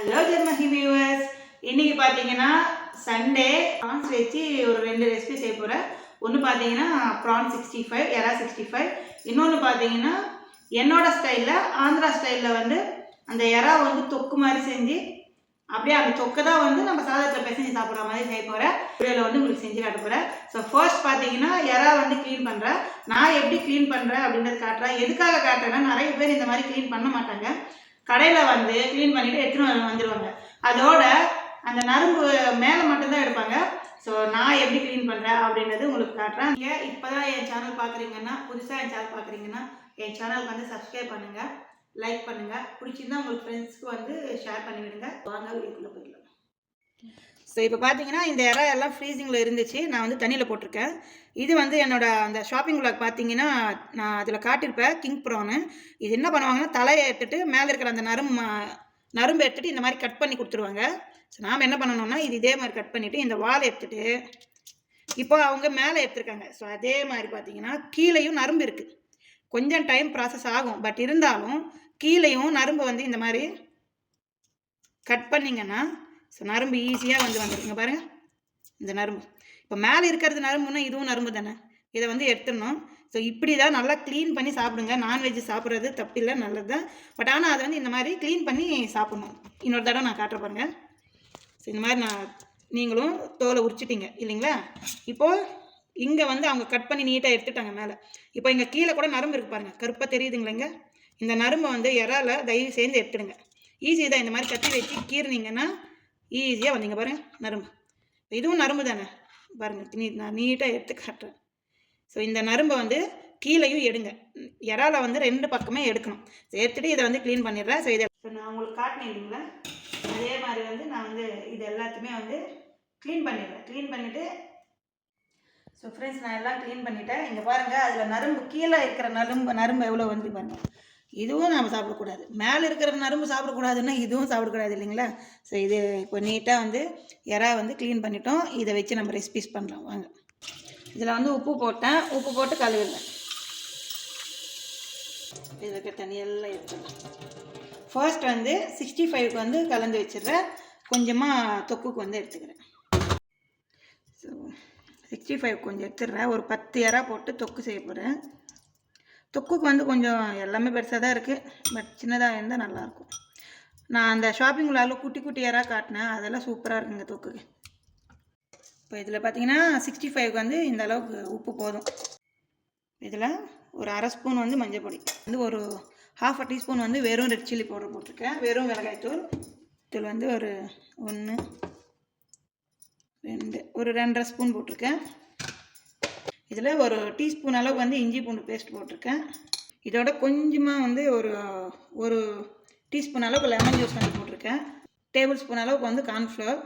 Hello ஜெர்மஹி viewers இன்னைக்கு பார்த்தீங்கன்னா Sunday prawns வச்சு ஒரு ரெண்டு ரெசிபி செய்ய போகிறேன் ஒன்று பார்த்தீங்கன்னா ப்ரான் சிக்ஸ்டி ஃபைவ் எரா சிக்ஸ்டி ஃபைவ் இன்னொன்று பார்த்தீங்கன்னா என்னோட ஸ்டைலில் ஆந்திரா ஸ்டைலில் வந்து அந்த எறா வந்து தொக்கு மாதிரி செஞ்சு அப்படியே அந்த தொக்கை தான் வந்து நம்ம சாதத்தில் பிசைஞ்சு சாப்பிட்ற மாதிரி செய்ய போகிறேன் வீடியோவில் வந்து உங்களுக்கு செஞ்சு காட்ட போகிறேன் ஸோ ஃபர்ஸ்ட் பார்த்தீங்கன்னா எறா வந்து க்ளீன் பண்ணுறேன் நான் எப்படி க்ளீன் பண்ணுறேன் அப்படின்றது காட்டுறேன். எதுக்காக காட்டுறேன்னா நிறைய பேர் இந்த மாதிரி க்ளீன் பண்ண மாட்டாங்க. கடையில் வந்து க்ளீன் பண்ணிவிட்டு எடுத்துகிட்டு வந்துடுவாங்க அதோட அந்த நரம்பு மேலே மட்டும்தான் எடுப்பாங்க. ஸோ நான் எப்படி க்ளீன் பண்ணுறேன் அப்படின்றது உங்களுக்கு காட்டுறேன். நீங்கள் இப்போ தான் என் சேனல் பார்க்குறீங்கன்னா புதுசாக என் சேனல் பார்க்குறீங்கன்னா என் சேனலுக்கு வந்து சப்ஸ்கிரைப் பண்ணுங்கள் லைக் பண்ணுங்கள் பிடிச்சிருந்தா உங்களுக்கு ஃப்ரெண்ட்ஸ்க்கு வந்து ஷேர் பண்ணிவிடுங்க. வாங்க வீட்டுக்குள்ளே போயிடலாம். ஸோ இப்போ பார்த்தீங்கன்னா இந்த இறா எல்லாம் ஃப்ரீசிங்கில் இருந்துச்சு. நான் வந்து தண்ணியில் போட்டிருக்கேன். இது வந்து என்னோடய அந்த ஷாப்பிங் விளாக் பார்த்தீங்கன்னா நான் அதில் காட்டியிருப்பேன். கிங் ப்ரானு இது என்ன பண்ணுவாங்கன்னா தலையை எடுத்துட்டு மேலே இருக்கிற அந்த நரும் நரும்பு எடுத்துட்டு இந்த மாதிரி கட் பண்ணி கொடுத்துருவாங்க. ஸோ நாம் என்ன பண்ணணும்னா இது இதே மாதிரி கட் பண்ணிவிட்டு இந்த வாழை எடுத்துட்டு இப்போ அவங்க மேலே எடுத்திருக்காங்க. ஸோ அதே மாதிரி பார்த்தீங்கன்னா கீழேயும் நரம்பு இருக்குது கொஞ்சம் டைம் ப்ராசஸ் ஆகும். பட் இருந்தாலும் கீழேயும் நரம்பு வந்து இந்த மாதிரி கட் பண்ணிங்கன்னா ஸோ நரம்பு ஈஸியாக வந்து வந்துருக்குங்க பாருங்கள் இந்த நரம்பு. இப்போ மேலே இருக்கிறது நரம்புன்னா இதுவும் நரம்பு தானே? இதை வந்து எடுத்துடணும். ஸோ இப்படி தான் நல்லா க்ளீன் பண்ணி சாப்பிடுங்க. நான்வெஜ் சாப்பிட்றது தப்பில்லை நல்லது தான் பட் ஆனால் அதை வந்து இந்த மாதிரி க்ளீன் பண்ணி சாப்பிட்ணும். இன்னொரு தடவை நான் காட்டுற பாருங்க. ஸோ இந்த மாதிரி நான் நீங்களும் தோலை உரிச்சிட்டிங்க இல்லைங்களா? இப்போது இங்கே வந்து அவங்க கட் பண்ணி நீட்டாக எடுத்துட்டாங்க மேலே. இப்போ இங்கே கீழே கூட நரம்பு இருக்கு பாருங்கள் கருப்பாக தெரியுதுங்களேங்க. இந்த நரம்பை வந்து இறால தயவு சேர்ந்து எடுத்துடுங்க. ஈஸி தான் இந்த மாதிரி கத்தி வச்சு கீறினீங்கன்னா ஈஸியாக வந்தீங்க பாருங்கள் நரம்பு. இதுவும் நரம்பு தானே? பாருங்கள் நீ நான் நீட்டாக எடுத்து காட்டுறேன். ஸோ இந்த நரம்பை வந்து கீழேயும் எடுங்க. இறால வந்து ரெண்டு பக்கமே எடுக்கணும். ஸோ இதை வந்து க்ளீன் பண்ணிடுறேன். ஸோ இதை ஸோ நான் உங்களுக்கு காட்டினேன் இல்லைங்களா? அதே மாதிரி வந்து நான் வந்து இது எல்லாத்தையுமே வந்து க்ளீன் பண்ணிடுறேன். க்ளீன் பண்ணிவிட்டு ஸோ ஃப்ரெண்ட்ஸ் நான் எல்லாம் க்ளீன் பண்ணிட்டேன். இங்கே பாருங்கள் அதில் நரம்பு கீழே இருக்கிற நரம்பு நரம்பு எவ்வளோ வந்து பாருங்கள் இதுவும் நாம் சாப்பிடக்கூடாது. மேலே இருக்கிற நரம்பு சாப்பிடக்கூடாதுன்னா இதுவும் சாப்பிடக்கூடாது இல்லைங்களா? ஸோ இது இப்போ நீட்டாக வந்து இறா வந்து க்ளீன் பண்ணிட்டோம். இதை வச்சு நம்ம ரெசிபிஸ் பண்ணுறோம் வாங்க. இதில் வந்து உப்பு போட்டேன். உப்பு போட்டு கழுவிடுவேன் இதில் இருக்க தண்ணியெல்லாம் எடுத்துடலாம். ஃபர்ஸ்ட் வந்து சிக்ஸ்டி ஃபைவ்க்கு வந்து கலந்து வச்சிடுறேன். கொஞ்சமாக தொக்குக்கு வந்து எடுத்துக்கிறேன். ஸோ சிக்ஸ்டி ஃபைவ் கொஞ்சம் எடுத்துடுறேன். ஒரு பத்து இறா போட்டு தொக்கு செய்ய போகிறேன் தொக்குக்கு வந்து கொஞ்சம் எல்லாமே பெருசாக தான் இருக்குது பட் சின்னதாக இருந்தால் நல்லாயிருக்கும் நான் அந்த ஷாப்பிங் விழாவில் குட்டி குட்டி காட்டினேன். அதெல்லாம் சூப்பராக இருக்குங்க தொக்குக்கு. இப்போ இதில் பார்த்தீங்கன்னா சிக்ஸ்டி ஃபைவ்க்கு வந்து இந்த அளவுக்கு உப்பு போதும். இதில் ஒரு அரை ஸ்பூன் வந்து மஞ்சள் பொடி. வந்து ஒரு ஹாஃப் அ டீஸ்பூன் வந்து வெறும் ரெட் சில்லி பவுடர் போட்டிருக்கேன். வெறும் மிளகாய்த்தூள். இதில் வந்து ஒரு ஒன்று ரெண்டு ஒரு ரெண்டரை ஸ்பூன் போட்டிருக்கேன். இதில் ஒரு டீஸ்பூன் அளவுக்கு வந்து இஞ்சி பூண்டு பேஸ்ட் போட்டிருக்கேன். இதோட கொஞ்சமாக வந்து ஒரு ஒரு டீஸ்பூன் அளவுக்கு லெமன் ஜூஸ் வந்து போட்டிருக்கேன். டேபிள் ஸ்பூன் அளவுக்கு வந்து கார்ன்ஃப்ளவர்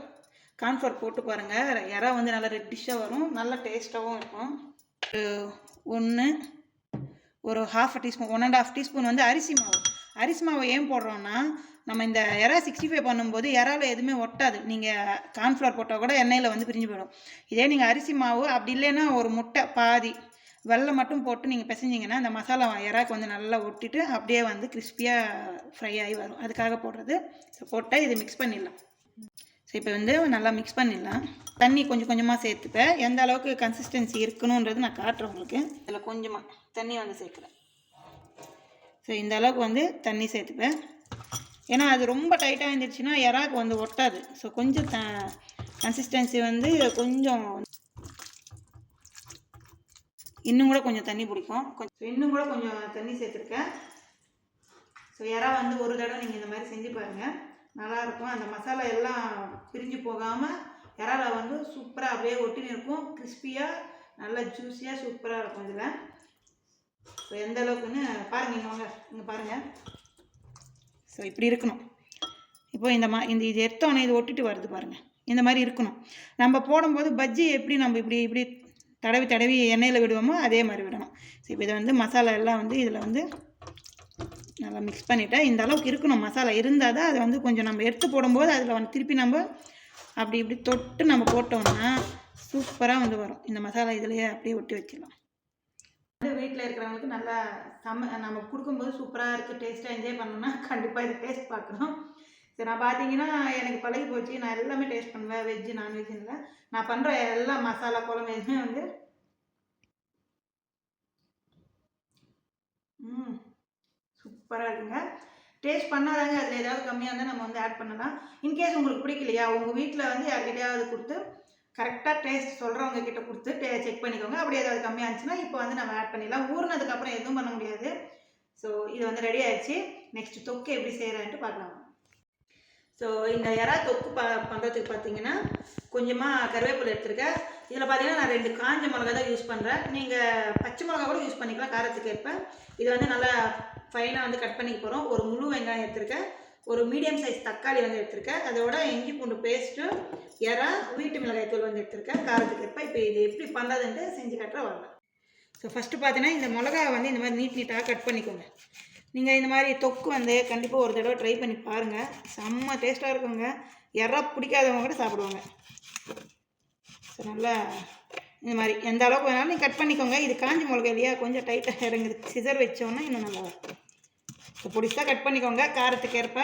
கார்ன்ஃப்ளவர் போட்டு பாருங்கள் இறா வந்து நல்லா ரெட்டிஷாக வரும். நல்லா டேஸ்ட்டாகவும் இருக்கும். ஒரு ஒன்று ஒரு half teaspoon one and half teaspoon வந்து அரிசி மாவு. அரிசி மாவு ஏன் போடுறோன்னா நம்ம இந்த இறா சிக்ஸ்டி ஃபைவ் பண்ணும்போது இறால எதுவுமே ஒட்டாது. நீங்கள் கார்ன்ஃப்ளவர் போட்டால் கூட எண்ணெயில் வந்து பிரிஞ்சு போயிடும். இதே நீங்கள் அரிசி மாவு அப்படி இல்லைன்னா ஒரு முட்டை பாதி வெள்ளை மட்டும் போட்டு நீங்கள் பிசைஞ்சிங்கன்னா அந்த மசாலா இறாக்கு வந்து நல்லா ஒட்டிட்டு அப்படியே வந்து கிறிஸ்பியாக ஃப்ரை ஆகி வரும். அதுக்காக போடுறது. ஸோ போட்டால் இது மிக்ஸ் பண்ணிடலாம். ஸோ இப்போ வந்து நல்லா மிக்ஸ் பண்ணிடலாம். தண்ணி கொஞ்சம் கொஞ்சமாக சேர்த்துப்பேன் எந்த அளவுக்கு கன்சிஸ்டன்சி இருக்கணுன்றது நான் காட்டுறேன் உங்களுக்கு. இதில் கொஞ்சமாக தண்ணி வந்து சேர்க்குறேன். ஸோ இந்த அளவுக்கு வந்து தண்ணி சேர்த்துப்பேன் ஏன்னா அது ரொம்ப டைட்டாக இருந்துச்சுன்னா எறாக்கு வந்து ஒட்டாது. ஸோ கொஞ்சம் த கன்சிஸ்டன்சி வந்து கொஞ்சம் இன்னும் கூட கொஞ்சம் தண்ணி பிடிக்கும். கொஞ்சம் இன்னும் கூட கொஞ்சம் தண்ணி சேர்த்துருக்கேன். ஸோ இறா வந்து ஒரு தடவை நீங்கள் இந்த மாதிரி செஞ்சு பாருங்கள் நல்லாயிருக்கும் அந்த மசாலா எல்லாம் பிரிஞ்சு போகாமல் இறால வந்து சூப்பராக அப்படியே ஒட்டின்னு இருக்கும். கிறிஸ்பியாக நல்லா ஜூஸியாக சூப்பராக இருக்கும் இதில். ஸோ எந்த அளவுக்குன்னு பாருங்கள் இங்கே வாங்க. இங்கே பாருங்கள் ஸோ இப்படி இருக்கணும். இப்போ இந்த மா இந்த இது எடுத்தோன்னே இது ஒட்டிட்டு வருது பாருங்கள் இந்த மாதிரி இருக்கணும். நம்ம போடும்போது பஜ்ஜி எப்படி நம்ம இப்படி இப்படி தடவி தடவி எண்ணெயில் விடுவோமோ அதே மாதிரி விடணும். ஸோ இப்போ இதை வந்து மசாலா எல்லாம் வந்து இதில் வந்து நல்லா மிக்ஸ் பண்ணிவிட்டேன் இந்த அளவுக்கு இருக்கணும். மசாலா இருந்தால் தான் அதை வந்து கொஞ்சம் நம்ம எடுத்து போடும்போது அதில் வந்து திருப்பி நம்ம அப்படி இப்படி தொட்டு நம்ம போட்டோம்னா சூப்பராக வந்து வரும். இந்த மசாலா இதிலையே அப்படியே ஒட்டி வச்சிடலாம். வீட்டில் இருக்கிறவங்களுக்கு நல்லா சம நம்ம கொடுக்கும்போது சூப்பராக இருக்குது டேஸ்ட்டாக என்ஜாய் பண்ணணும்னா கண்டிப்பாக இதை டேஸ்ட் பார்க்கணும் சரி நான் பார்த்தீங்கன்னா எனக்கு பழகி போச்சு. நான் எல்லாமே டேஸ்ட் பண்ணுவேன். வெஜ்ஜு நான்வெஜ்ஜுன்னு நான் பண்ணுற எல்லா மசாலா குழம்பு எதுவுமே வந்து ம் சூப்பராக இருக்குங்க. டேஸ்ட் பண்ணாதாங்க அதில் ஏதாவது கம்மியாக இருந்தால் நம்ம வந்து ஆட் பண்ணலாம். இன்கேஸ் உங்களுக்கு பிடிக்கலையா உங்கள் வீட்டில் வந்து யார்கிட்டையாவது கொடுத்து கரெக்டாக டேஸ்ட் சொல்கிறவங்க கிட்ட கொடுத்து டே செக் பண்ணிக்கோங்க. அப்படி ஏதாவது கம்மியாக இருந்துச்சுன்னா இப்போ வந்து நம்ம ஆட் பண்ணிடலாம். ஊறினதுக்கப்புறம் எதுவும் பண்ண முடியாது. ஸோ இது வந்து ரெடி ஆயிடுச்சு. நெக்ஸ்ட் தொக்கு எப்படி செய்கிறேன்ட்டு பார்க்கலாம். ஸோ இந்த இறா தொக்கு ப பண்ணுறதுக்கு பார்த்தீங்கன்னா கொஞ்சமாக கருவேப்பிலை எடுத்துருக்கேன். இதில் பார்த்தீங்கன்னா நான் ரெண்டு காஞ்ச மிளகா தான் யூஸ் பண்ணுறேன் நீங்கள் பச்சை மிளகா கூட யூஸ் பண்ணிக்கலாம் காரத்துக்கு ஏற்ப. இது வந்து நல்லா ஃபைனாக வந்து கட் பண்ணிக்க போகிறோம் ஒரு முழு வெங்காயம் எடுத்திருக்கேன். ஒரு மீடியம் சைஸ் தக்காளி வந்து எடுத்திருக்கேன். அதோட இஞ்சி பூண்டு பேஸ்ட்டு இறா வீட்டு மிளகாய் தூள் வந்து எடுத்திருக்கேன். காரத்துக்கு ஏற்ப இப்போ இது எப்படி பண்ணுறதுன்ட்டு செஞ்சு கட்டுற வரலாம். ஸோ ஃபஸ்ட்டு பார்த்தீங்கன்னா இந்த மிளகாவை வந்து இந்த மாதிரி நீட் நீட்டாக கட் பண்ணிக்கோங்க. நீங்கள் இந்த மாதிரி தொக்கு வந்து கண்டிப்பாக ஒரு தடவை ட்ரை பண்ணி பாருங்கள் செம்ம டேஸ்ட்டாக இருக்குங்க. இறா பிடிக்காதவங்க கூட சாப்பிடுவாங்க. ஸோ நல்லா இந்த மாதிரி எந்த அளவுக்கு வேணாலும் நீங்கள் கட் பண்ணிக்கோங்க. இது காஞ்சி மிளகா இல்லையா? கொஞ்சம் டைட்டாக இறங்குது. சிசர் வச்சோன்னா இன்னும் நல்லா இப்போ பிடிச்சா கட் பண்ணிக்கோங்க. காரத்துக்கு ஏற்ப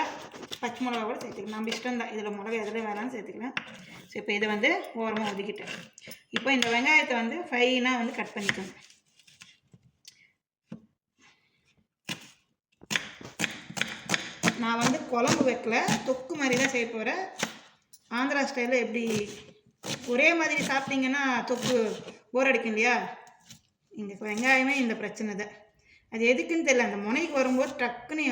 பச்சை மிளகா கூட சேர்த்துக்கலாம். நம்ம இஷ்டம் தான் இதில் மிளகா எதில் வேணாலும் சேர்த்துக்கலாம். ஸோ இப்போ இதை வந்து ஓரமாக ஒதுக்கிட்டேன். இப்போ இந்த வெங்காயத்தை வந்து ஃபைனாக வந்து கட் பண்ணிக்கோங்க. நான் வந்து குழம்பு வைக்கல. தொக்கு மாதிரி தான் செய்ய போகிறேன் ஆந்திரா ஸ்டைலில் எப்படி ஒரே மாதிரி சாப்பிட்டீங்கன்னா தொக்கு போர் அடிக்கும் இல்லையா? இந்த வெங்காயமே இந்த பிரச்சனை தான் அது எதுக்குன்னு தெரியல. அந்த முனைக்கு வரும்போது டக்குன்னு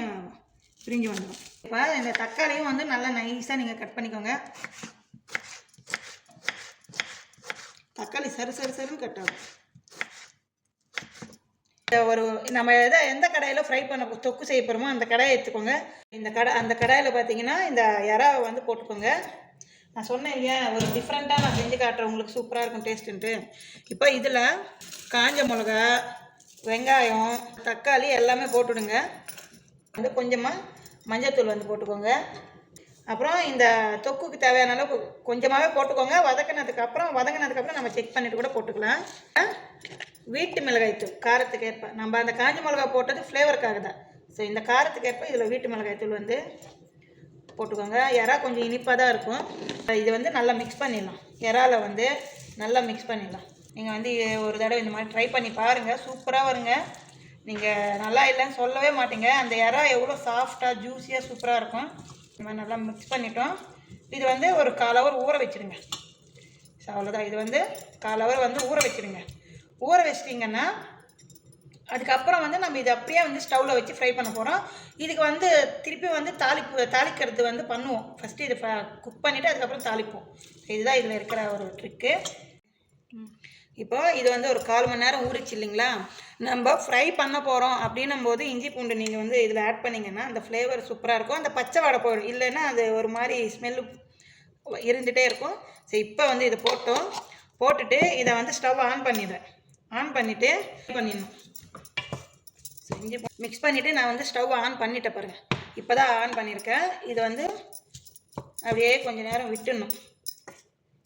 பிரிஞ்சு வந்துடும் இப்போ இந்த தக்காளியும் வந்து நல்லா நைஸாக நீங்கள் கட் பண்ணிக்கோங்க. தக்காளி சரு சரு சருன்னு கட் ஆகும். ஒரு நம்ம எதை எந்த கடாயில் ஃப்ரை பண்ண தொக்கு செய்ய போகிறோமோ அந்த கடாயை எடுத்துக்கோங்க. இந்த கடை அந்த கடாயில் பார்த்தீங்கன்னா இந்த இறாவை வந்து போட்டுக்கோங்க. நான் சொன்னேன் இல்லையா ஒரு டிஃப்ரெண்ட்டாக நான் செஞ்சு காட்டுறேன். உங்களுக்கு சூப்பராக இருக்கும் டேஸ்ட்டுன்ட்டு இப்போ இதில் காஞ்ச மிளகா வெங்காயம் தக்காளி எல்லாமே போட்டுடுங்க. வந்து கொஞ்சமாக மஞ்சத்தூள் வந்து போட்டுக்கோங்க. அப்புறம் இந்த தொக்குக்கு தேவையான அளவு கொஞ்சமாகவே போட்டுக்கோங்க. வதக்கினதுக்கு அப்புறம் வதங்கினதுக்கப்புறம் நம்ம செக் பண்ணிட்டு கூட போட்டுக்கலாம். வீட்டு மிளகாய்த்தூள் காரத்துக்கு ஏற்ப. நம்ம அந்த காஞ்ச மிளகா போட்டது ஃப்ளேவருக்காக தான். ஸோ இந்த காரத்துக்கு ஏற்ப இதில் வீட்டு மிளகாய்த்தூள் வந்து போட்டுக்கோங்க. இறா கொஞ்சம் இனிப்பாக தான் இருக்கும். இது வந்து நல்லா மிக்ஸ் பண்ணிடலாம். இறால வந்து நல்லா மிக்ஸ் பண்ணிடலாம். நீங்கள் வந்து ஒரு தடவை இந்த மாதிரி ட்ரை பண்ணி பாருங்கள் சூப்பராக வருங்க. நீங்கள் நல்லா இல்லைன்னு சொல்லவே மாட்டீங்க. அந்த இறா எவ்வளோ சாஃப்டாக ஜூஸியாக சூப்பராக இருக்கும். இந்த மாதிரி நல்லா மிக்ஸ் பண்ணிட்டோம். இது வந்து ஒரு கால் ஹவர் ஊற வச்சுருங்க. ஸோ அவ்வளோதான் இது வந்து கால் ஹவர் வந்து ஊற வச்சுருங்க. ஊற வச்சிட்டிங்கன்னா அதுக்கப்புறம் வந்து நம்ம இதை அப்படியே வந்து ஸ்டவ்வில் வச்சு ஃப்ரை பண்ண போகிறோம் இதுக்கு வந்து திருப்பி வந்து தாளிப்பு தாளிக்கிறது வந்து பண்ணுவோம். ஃபஸ்ட்டு இதை குக் பண்ணிவிட்டு அதுக்கப்புறம் தாளிப்போம். இதுதான் இதில் இருக்கிற ஒரு ட்ரிக்கு இப்போ இது வந்து ஒரு கால் மணி நேரம் ஊறிச்சு இல்லைங்களா? நம்ம ஃப்ரை பண்ண போகிறோம் அப்படின்னும் போது இஞ்சி பூண்டு நீங்கள் வந்து இதில் ஆட் பண்ணிங்கன்னா அந்த ஃப்ளேவர் சூப்பராக இருக்கும். அந்த பச்சை வடை போயிடும் இல்லைன்னா அது ஒரு மாதிரி ஸ்மெல்லு இருந்துகிட்டே இருக்கும். சரி இப்போ வந்து இதை போட்டோம். போட்டுட்டு இதை வந்து ஸ்டவ் ஆன் பண்ணிடுறேன் ஆன் பண்ணிவிட்டு பண்ணிடணும். இஞ்சி மிக்ஸ் பண்ணிவிட்டு நான் வந்து ஸ்டவ் ஆன் பண்ணிட்டேன் பாருங்கள் இப்போ தான் ஆன் பண்ணியிருக்கேன் இது வந்து அப்படியே கொஞ்சம் நேரம் விட்டுடணும்.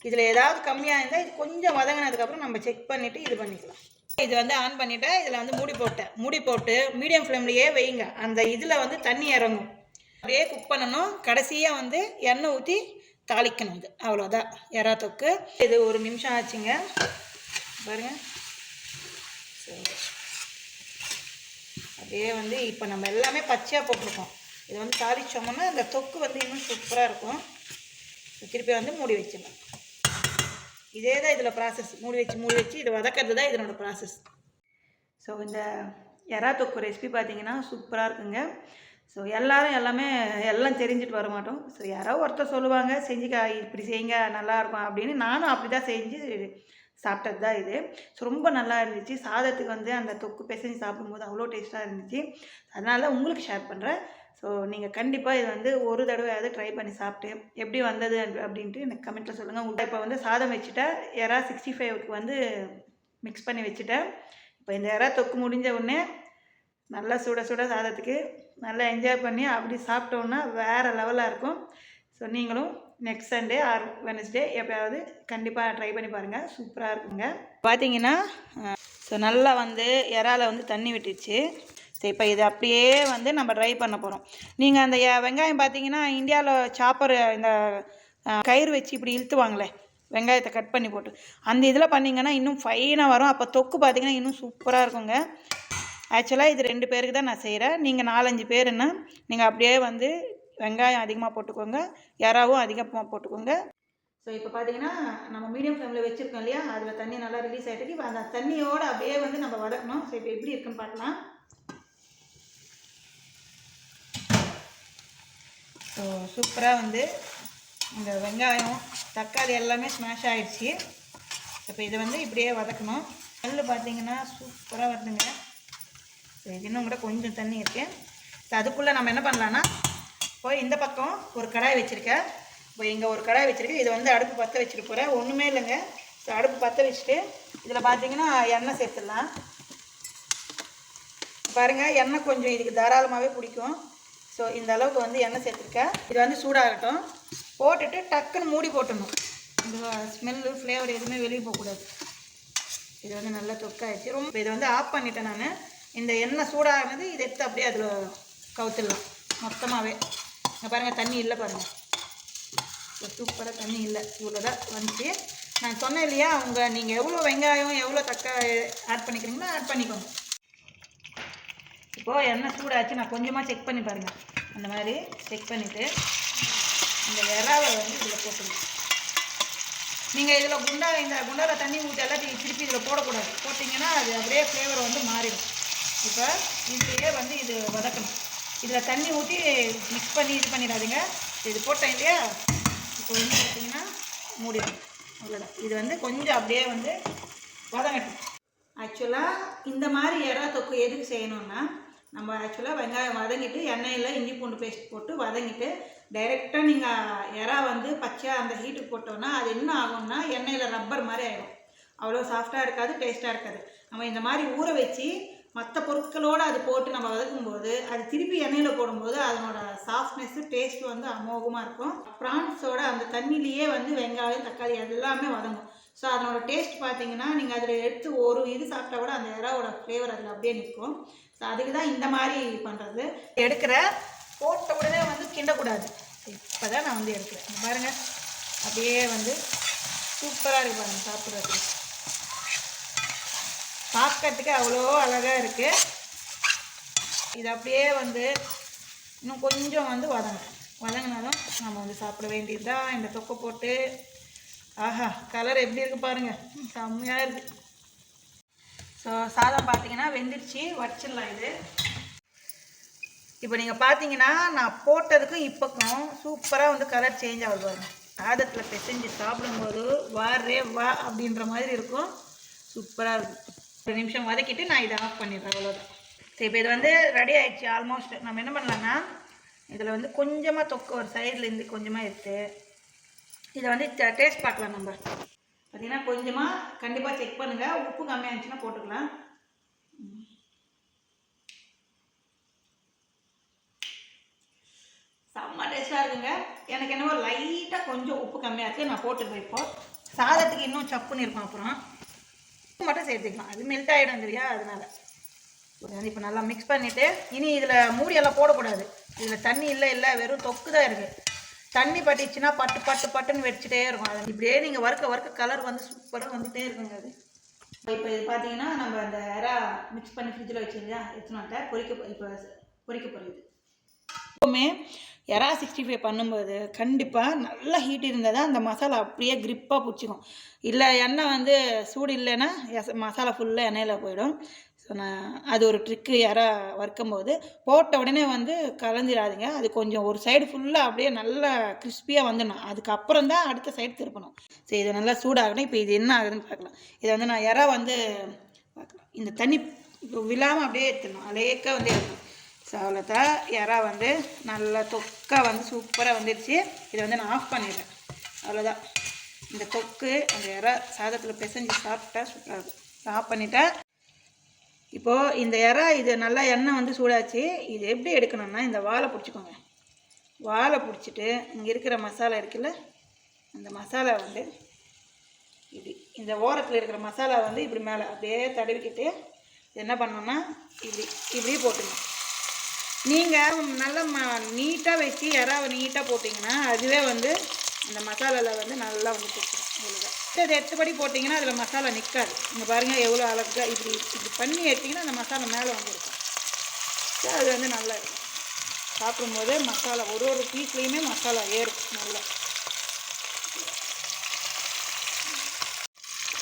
இதில் ஏதாவது கம்மியாக இருந்தால் இது கொஞ்சம் வதங்கினதுக்கப்புறம் நம்ம செக் பண்ணிவிட்டு இது பண்ணிக்கலாம். இது வந்து ஆன் பண்ணிவிட்டேன் இதில் வந்து மூடி போட்டேன். மூடி போட்டு மீடியம் ஃப்ளேம்லேயே வைங்க. அந்த இதில் வந்து தண்ணி இறங்கும். அப்படியே குக் பண்ணணும். கடைசியாக வந்து எண்ணெய் ஊற்றி தாளிக்கணும் இது. அவ்வளோதான் எறா தொக்கு. இது ஒரு நிமிஷம் ஆச்சுங்க. பாருங்கள் சரி. அப்படியே வந்து இப்போ நம்ம எல்லாமே பச்சையாக போட்டிருக்கோம். இது வந்து தாளிச்சோம்னா அந்த தொக்கு வந்து இன்னும் சூப்பராக இருக்கும். திருப்பி வந்து மூடி வச்சிடலாம். இதே தான் இதில் ப்ராசஸ் மூடி வச்சு மூடி வச்சு இதை வதக்கிறது தான் இதனோட ப்ராசஸ் ஸோ இந்த எறா தொக்கு ரெசிபி பார்த்தீங்கன்னா சூப்பராக இருக்குங்க. ஸோ எல்லாரும் எல்லாமே எல்லாம் தெரிஞ்சுட்டு வர மாட்டோம். ஸோ யாரோ ஒருத்தர் சொல்லுவாங்க செஞ்சுக்க இப்படி செய்யுங்க நல்லா இருக்கும். அப்படின்னு நானும் அப்படி தான் செஞ்சு சாப்பிட்டது தான் இது. ஸோ ரொம்ப நல்லா இருந்துச்சு. சாதத்துக்கு வந்து அந்த தொக்கு பிசைஞ்சு சாப்பிடும்போது அவ்வளோ டேஸ்ட்டாக இருந்துச்சு. அதனால தான் உங்களுக்கு ஷேர் பண்ணுறேன் ஸோ நீங்கள் கண்டிப்பாக இது வந்து ஒரு தடவையாவது ட்ரை பண்ணி சாப்பிட்டு எப்படி வந்தது அப்படின்ட்டு எனக்கு கமெண்ட்டில் சொல்லுங்கள் உங்கள்கிட்ட இப்போ வந்து சாதம் வச்சுட்டேன் எறா சிக்ஸ்டி ஃபைவ்க்கு வந்து மிக்ஸ் பண்ணி வச்சுட்டேன் இப்போ இந்த எறா தொக்கு முடிஞ்ச உடனே நல்லா சுட சுட சாதத்துக்கு நல்லா என்ஜாய் பண்ணி அப்படி சாப்பிட்டோன்னா வேறு லெவலாக இருக்கும். ஸோ நீங்களும் நெக்ஸ்ட் சண்டே ஆர் வெனஸ்டே எப்போயாவது கண்டிப்பாக ட்ரை பண்ணி பாருங்கள் சூப்பராக இருக்குங்க. பார்த்தீங்கன்னா ஸோ நல்லா வந்து இறால வந்து தண்ணி விட்டுச்சு. சரி இப்போ இது அப்படியே வந்து நம்ம ட்ரை பண்ண போகிறோம் நீங்கள் அந்த வெங்காயம் பார்த்தீங்கன்னா இந்தியாவில் சாப்பர் இந்த கயிறு வச்சு இப்படி இழுத்துவாங்களே வெங்காயத்தை கட் பண்ணி போட்டு. அந்த இதில் பண்ணிங்கன்னா இன்னும் ஃபைனாக வரும். அப்போ தொக்கு பார்த்தீங்கன்னா இன்னும் சூப்பராக இருக்குங்க. ஆக்சுவலாக இது ரெண்டு பேருக்கு தான் நான் செய்கிறேன் நீங்கள் நாலஞ்சு பேருன்னா நீங்கள் அப்படியே வந்து வெங்காயம் அதிகமாக போட்டுக்கோங்க. யாராவும் அதிகமாக போட்டுக்கோங்க. ஸோ இப்போ பார்த்தீங்கன்னா நம்ம மீடியம் ஃப்ளேமில் வச்சுருக்கோம் இல்லையா? அதில் தண்ணி நல்லா ரிலீஸ் ஆகிட்டு இப்போ அந்த தண்ணியோடு அப்படியே வந்து நம்ம வதக்கணும். ஸோ இப்போ எப்படி இருக்குன்னு பார்க்கலாம் ஸோ சூப்பராக வந்து இந்த வெங்காயம் தக்காளி எல்லாமே ஸ்மாஷ் ஆகிடுச்சி இப்போ இதை வந்து இப்படியே வதக்கணும். கல் பார்த்தீங்கன்னா சூப்பராக வருதுங்க. இது இன்னும் கூட கொஞ்சம் தண்ணி இருக்குது ஸோ அதுக்குள்ளே நம்ம என்ன பண்ணலான்னா போய் இந்த பக்கம் ஒரு கடாய் வச்சுருக்கேன் இப்போ இங்கே ஒரு கடாய் வச்சுருக்கேன் இதை வந்து அடுப்பு பற்ற வச்சுட்டு போகிறேன் ஒன்றுமே இல்லைங்க. ஸோ அடுப்பு பற்ற வச்சுட்டு இதில் பார்த்தீங்கன்னா எண்ணெய் சேர்த்துடலாம். பாருங்கள் எண்ணெய் கொஞ்சம் இதுக்கு தாராளமாகவே பிடிக்கும். ஸோ இந்த அளவுக்கு வந்து எண்ணெய் சேர்த்துருக்கேன். இது வந்து சூடாகட்டும். போட்டுட்டு டக்குன்னு மூடி போட்டணும் இந்த ஸ்மெல்லு ஃப்ளேவர் எதுவுமே வெளியே போகக்கூடாது. இது வந்து நல்லா தொக்காயிடுச்சு. ரொம்ப இதை வந்து ஆஃப் பண்ணிட்டேன் நான். இந்த எண்ணெய் சூடாகினது இதை எடுத்து அப்படியே அதில் கவுத்துடலாம். மொத்தமாகவே இங்கே பாருங்கள் தண்ணி இல்லை பாருங்கள் இப்போ சூப்பராக தண்ணி இல்லை. இவ்வளோ தான் வந்துச்சு. நான் சொன்னேன் இல்லையா அவங்க நீங்கள் எவ்வளோ வெங்காயம் எவ்வளோ தக்காளி ஆட் பண்ணிக்கிறீங்களோ ஆட் பண்ணிக்கோங்க. இப்போது எண்ணெய் சூடாச்சு நான் கொஞ்சமாக செக் பண்ணி பாருங்கள் அந்த மாதிரி செக் பண்ணிவிட்டு இந்த இறாவை வந்து இதில் போட்டுருங்க நீங்கள் இதில் குண்டா இந்த குண்டாவில் தண்ணி ஊற்றி எல்லாத்தையும் திருப்பி இதில் போடக்கூடாது. போட்டிங்கன்னா அது அப்படியே ஃப்ளேவர் வந்து மாறிடும். இப்போ இதுலேயே வந்து இது வதக்கணும். இதில் தண்ணி ஊற்றி மிக்ஸ் பண்ணி இது பண்ணிடாதீங்க. இது போட்டேன் இல்லையா? இப்போ வந்து பார்த்தீங்கன்னா மூடிடும் அவ்வளோதான் இது வந்து கொஞ்சம் அப்படியே வந்து வதங்கட்டும். ஆக்சுவலாக இந்த மாதிரி இடம் தொக்கு எதுக்கு செய்யணும்னா நம்ம ஆக்சுவலாக வெங்காயம் வதங்கிட்டு எண்ணெயில் இஞ்சி பூண்டு பேஸ்ட் போட்டு வதங்கிட்டு டைரெக்டாக நீங்கள் எறா வந்து பச்சையாக அந்த ஹீட்டுக்கு போட்டோன்னா அது என்ன ஆகும்னா எண்ணெயில் ரப்பர் மாதிரி ஆகிடும் அவ்வளோ சாஃப்டாக இருக்காது டேஸ்ட்டாக இருக்காது. நம்ம இந்த மாதிரி ஊற வச்சு மற்ற பொருட்களோடு அது போட்டு நம்ம வதக்கும்போது அது திருப்பி எண்ணெயில் போடும்போது அதனோட சாஃப்ட்னஸ்ஸு டேஸ்ட் வந்து அமோகமாக இருக்கும். ப்ரான்ஸோட அந்த தண்ணியிலேயே வந்து வெங்காயம் தக்காளி எல்லாமே வதங்கும். ஸோ அதனோட டேஸ்ட் பார்த்தீங்கன்னா நீங்கள் அதில் எடுத்து ஒரு இது சாப்பிட்டா கூட அந்த இறாவோட ஃப்ளேவர் அதில் அப்படியே நிற்கும் ஸோ அதுக்கு தான் இந்த மாதிரி பண்ணுறது எடுக்கிற போட்ட உடனே வந்து கிண்டக்கூடாது. இப்போ தான் நான் வந்து எடுக்கிறேன். பாருங்கள் அப்படியே வந்து சூப்பராக இருக்கு பாருங்க சாப்பிட்றதுக்கு. பார்க்கறதுக்கு அவ்வளோ அழகாக இருக்குது இது அப்படியே வந்து இன்னும் கொஞ்சம் வந்து வதங்க வதங்கினாலும் நம்ம வந்து சாப்பிட வேண்டியது தான் இந்த தொக்கை போட்டு ஆஹா கலர் எப்படி இருக்குது பாருங்கள் செம்மையாக இருக்குது ஸோ சாதம் பார்த்தீங்கன்னா வெந்துருச்சு வச்சிடலாம் இது. இப்போ நீங்கள் பார்த்தீங்கன்னா நான் போட்டதுக்கும் இப்போக்கும் சூப்பராக வந்து கலர் சேஞ்ச் ஆகுது பாருங்க. சாதத்தில் பிசைஞ்சு சாப்பிடும்போது வாரே வா அப்படின்ற மாதிரி இருக்கும். சூப்பராக இருக்கும் ஒரு நிமிஷம் வதக்கிட்டு நான் இதை ஆஃப் பண்ணிடுறேன் அவ்வளோதான் சரி இப்போ இது வந்து ரெடி ஆயிடுச்சு ஆல்மோஸ்ட் நம்ம என்ன பண்ணலான்னா இதில் வந்து கொஞ்சமாக தொக்கு ஒரு சைடில் இருந்து கொஞ்சமாக எடுத்து இதை வந்து டேஸ்ட் பார்க்கலாம் நம்ம. பார்த்தீங்கன்னா கொஞ்சமாக கண்டிப்பாக செக் பண்ணுங்கள் உப்பு கம்மியாக இருந்துச்சுன்னா போட்டுக்கலாம். செம்ம டேஸ்ட்டாக இருக்குங்க. எனக்கு என்னவோ லைட்டாக கொஞ்சம் உப்பு கம்மியாக இருக்குது நான் போட்டுருப்பேன் இப்போ. சாதத்துக்கு இன்னும் சப்புன்னு இருக்கும் அப்புறம். உப்பு மட்டும் சேர்த்துக்கலாம். அது மெல்ட் ஆகிடும் இல்லையா அதனால் இப்போ நல்லா மிக்ஸ் பண்ணிவிட்டு இனி இதில் மூடியெல்லாம் போடக்கூடாது. இதில் தண்ணி இல்லை இல்லை வெறும் தொக்கு தான் இருக்குது தண்ணி பட்டுச்சுன்னா பட்டு பட்டு பட்டுன்னு வச்சுட்டே இருக்கும். அது இப்படியே நீங்கள் வறுக்க வறுக்க கலர் வந்து சூப்பராக வந்துட்டே இருக்குங்க அது. இப்போ இது பார்த்தீங்கன்னா நம்ம அந்த எறா மிக்ஸ் பண்ணி ஃப்ரிட்ஜில் வச்சுருந்தா எடுத்துன்னு வந்துட்டேன் பொரிக்க இப்போ பொரிக்க போகிறது எப்போவுமே எறா சிக்ஸ்டி ஃபைவ் பண்ணும்போது கண்டிப்பாக நல்லா ஹீட் இருந்தால் தான் அந்த மசாலா அப்படியே க்ரிப்பாக பிடிச்சிக்கும். இல்லை எண்ணெய் வந்து சூடு இல்லைன்னா மசாலா ஃபுல்லாக எண்ணெயில் போயிடும். ஸோ நான் அது ஒரு ட்ரிக்கு யாரா வறுக்கும்போது போட்ட உடனே வந்து கலந்துடாதீங்க அது கொஞ்சம் ஒரு சைடு ஃபுல்லாக அப்படியே நல்லா கிறிஸ்பியாக வந்துடணும். அதுக்கப்புறம் தான் அடுத்த சைடு திருப்பணும். சரி இது நல்லா சூடாகணும். இப்போ இது என்ன ஆகுதுன்னு பார்க்கலாம். இதை வந்து நான் இறா வந்து பார்க்கலாம். இந்த தண்ணி விழாமல் அப்படியே எடுத்துடணும். அலேக்காக வந்து எடுக்கணும். ஸோ அவ்வளோதான் இறா வந்து நல்லா தொக்கா வந்து சூப்பராக வந்துடுச்சு இதை வந்து நான் ஆஃப் பண்ணிடுறேன். அவ்வளோதான் இந்த தொக்கு அந்த இறா சாதத்தில் பிசைஞ்சு சாப்பிட்டா சூப்பராக இருக்கும். ஆஃப் பண்ணிட்டேன் இப்போது இந்த இறா இது நல்லா எண்ணெய் வந்து சூடாச்சு. இது எப்படி எடுக்கணும்னா இந்த வாழை பிடிச்சிக்கோங்க. வாழை பிடிச்சிட்டு இங்கே இருக்கிற மசாலா இருக்குல்ல அந்த மசாலா வந்து இது இந்த ஓரத்தில் இருக்கிற மசாலா வந்து இப்படி மேலே அப்படியே தடவிக்கிட்டு என்ன பண்ணணும்னா இப்படி இப்படியே போட்டுங்க நீங்கள் நல்லா ம நீட்டாக வச்சு இறாவை நீட்டாக போட்டிங்கன்னா அதுவே வந்து அந்த மசாலாவில் வந்து நல்லா வந்து பிடிச்சிடும் உங்களுக்கு இது எட்டுப்படி போட்டிங்கன்னா அதில் மசாலா நிற்காது இங்கே பாருங்கள் எவ்வளோ அழகாக இப்படி இப்படி பண்ணி எடுத்திங்கன்னா அந்த மசாலா மேலே வந்துருக்கும் ஸோ அது வந்து நல்லா இருக்கும். சாப்பிடும்போதே மசாலா ஒரு ஒரு பீஸ்லேயுமே மசாலா ஏறும் நல்லா.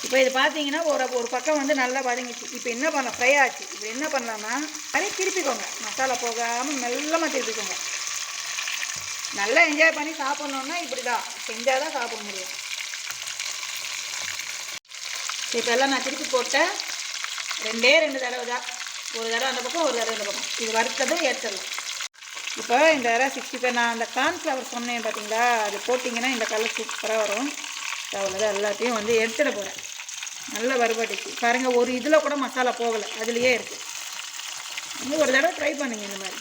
இப்போ இது பார்த்தீங்கன்னா ஒரு ஒரு பக்கம் வந்து நல்லா வதங்கிச்சு. இப்போ என்ன பண்ண ஃப்ரை ஆச்சு. இப்போ என்ன பண்ணலாம்னா அதே திருப்பிக்கோங்க. மசாலா போகாமல் மெல்லமாக திருப்பிக்கோங்க. நல்லா என்ஜாய் பண்ணி சாப்பிட்ணுன்னா இப்படி தான் செஞ்சால் தான் சாப்பிட முடியும். இப்போ எல்லாம் நான் திருப்பி போட்டேன். ரெண்டே ரெண்டு தடவை தான். ஒரு தடவை அந்த பக்கம் ஒரு தடவை இந்த பக்கம். இது வறுத்ததும் ஏற்றலாம் இப்போ இந்த தடவை சிக்ஸ்டி ஃபைவ் நான் அந்த கார்ன்ஃப்ளவர் சொன்னேன் பார்த்தீங்களா அது போட்டிங்கன்னா இந்த கலர் சூப்பராக வரும். அவ்வளோதான் எல்லாத்தையும் வந்து எடுத்துட போகிறேன் நல்லா வறுபாட்டுக்கு பாருங்கள் ஒரு இதில் கூட மசாலா போகலை. அதுலேயே இருக்குது இன்னும் ஒரு தடவை ட்ரை பண்ணுங்கள் இந்த மாதிரி.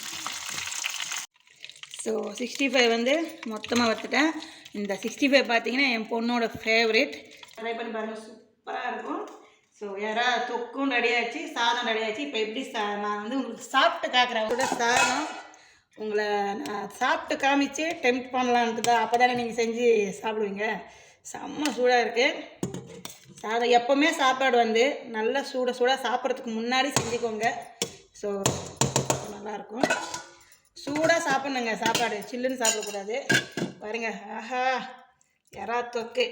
ஸோ சிக்ஸ்டி ஃபைவ் வந்து மொத்தமாக வறுத்துட்டேன் இந்த சிக்ஸ்டி ஃபைவ் பார்த்தீங்கன்னா என் பொண்ணோட ஃபேவரேட் ட்ரை பண்ணி பாருங்கள் சூப்பராக இருக்கும். ஸோ யாரா தொக்கும் ரெடி ஆச்சு சாதம் ரெடி ஆச்சு. இப்போ எப்படி சா நான் வந்து உங்களுக்கு சாப்பிட்டு காக்குறேன். கூட சாதம் உங்களை நான் சாப்பிட்டு காமிச்சு டெம்ப் பண்ணலான்ட்டு தான். அப்போ தானே நீங்கள் செஞ்சு சாப்பிடுவீங்க. செம்ம சூடாக இருக்குது சாதம் எப்போவுமே சாப்பாடு வந்து நல்லா சூட சூடாக சாப்பிட்றதுக்கு முன்னாடி செஞ்சுக்கோங்க. ஸோ நல்லாயிருக்கும் சூடாக சாப்பிட்ணுங்க சாப்பாடு. சில்லுன்னு சாப்பிடக்கூடாது. பாருங்க ஆஹா இறா தொக்கு.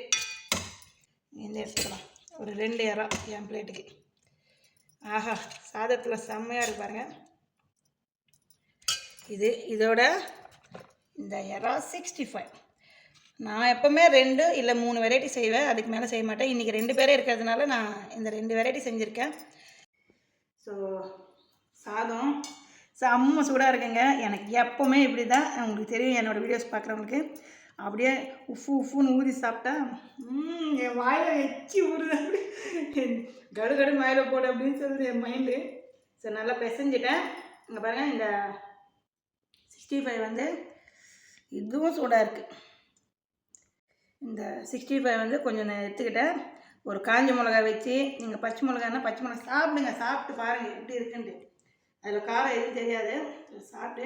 இந்த எடுத்துக்கலாம். ஒரு ரெண்டு இறா என் பிளேட்டுக்கு. ஆஹா சாதத்தில் செம்மையாக இருக்கு பாருங்க. இது இதோட இந்த இறா சிக்ஸ்டி ஃபைவ் நான் எப்போவுமே ரெண்டு இல்லை மூணு வெரைட்டி செய்வேன். அதுக்கு மேலே செய்ய மாட்டேன். இன்றைக்கி ரெண்டு பேரே இருக்கிறதுனால நான் இந்த ரெண்டு வெரைட்டி செஞ்சுருக்கேன். ஸோ சாதம் செம்ம சூடாக இருக்குங்க. எனக்கு எப்போவுமே இப்படி தான் உங்களுக்கு தெரியும் என்னோடய வீடியோஸ் பார்க்குறவங்களுக்கு அப்படியே உஃபு உஃபுன்னு ஊதி சாப்பிட்டா ம், என் வாயில் எச்சி ஊறுது. அப்படி கடு கடு வாயில் போடு அப்படின்னு சொல்லுது என் மைண்டு சரி நல்லா பிசைஞ்சிட்டேன். இங்கே பாருங்கள் இந்த சிக்ஸ்டி ஃபைவ் வந்து இதுவும் சூடாக இருக்குது இந்த சிக்ஸ்டி ஃபைவ் வந்து கொஞ்சம் நான் எடுத்துக்கிட்டேன். ஒரு காஞ்ச மிளகா வச்சு நீங்கள் பச்சை மிளகான்னா பச்சை மிளகா சாப்பிடுங்க. சாப்பிட்டு பாருங்கள் எப்படி இருக்குன்ட்டு. அதில் காரம் எதுவும் தெரியாது. சாப்பிட்டு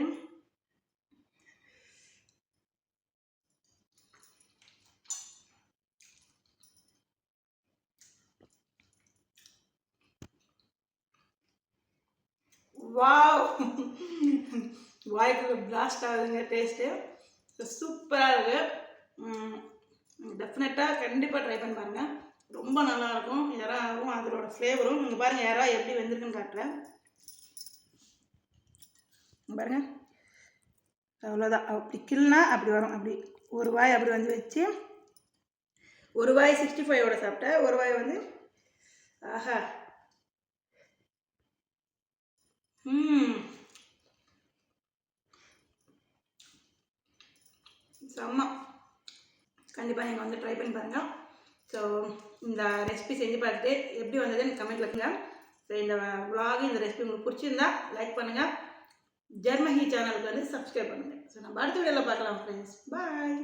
வாவ்! வாய்க்குள்ள பிளாஸ்ட் ஆகுதுங்க டேஸ்ட்டு சூப்பராக இருக்குது டெஃபினட்டாக கண்டிப்பாக ட்ரை பண்ணி பாருங்கள் ரொம்ப நல்லாயிருக்கும் இறாவும் அதோட ஃப்ளேவரும் நீங்கள் பாருங்கள் இறா எப்படி வெந்திருக்குன்னு காட்டுறேன். பாருங்க. அவ்வளோதான் அப்படி கிள்னா அப்படி வரும். அப்படி ஒரு வாய் அப்படி வந்து வச்சு ஒரு வாய் சிக்ஸ்டி ஃபைவோட சாப்பிட்டேன் ஒரு வாய் வந்து ஆஹா. ம். செம்ம. கண்டிப்பாக நீங்கள் வந்து ட்ரை பண்ணி பாருங்கள் ஸோ இந்த ரெசிபி செஞ்சு பார்த்துட்டு எப்படி வந்ததுன்னு கமெண்ட்டில் இருக்குங்க ஸோ இந்த விலாகு இந்த ரெசிபி உங்களுக்கு பிடிச்சிருந்தா லைக் பண்ணுங்கள் ஜெர்மஹி சேனலுக்கு வந்து சப்ஸ்கிரைப் பண்ணுங்கள் ஸோ நம்ம அடுத்த வீடியோவில் பார்க்கலாம் ஃப்ரெண்ட்ஸ் பாய்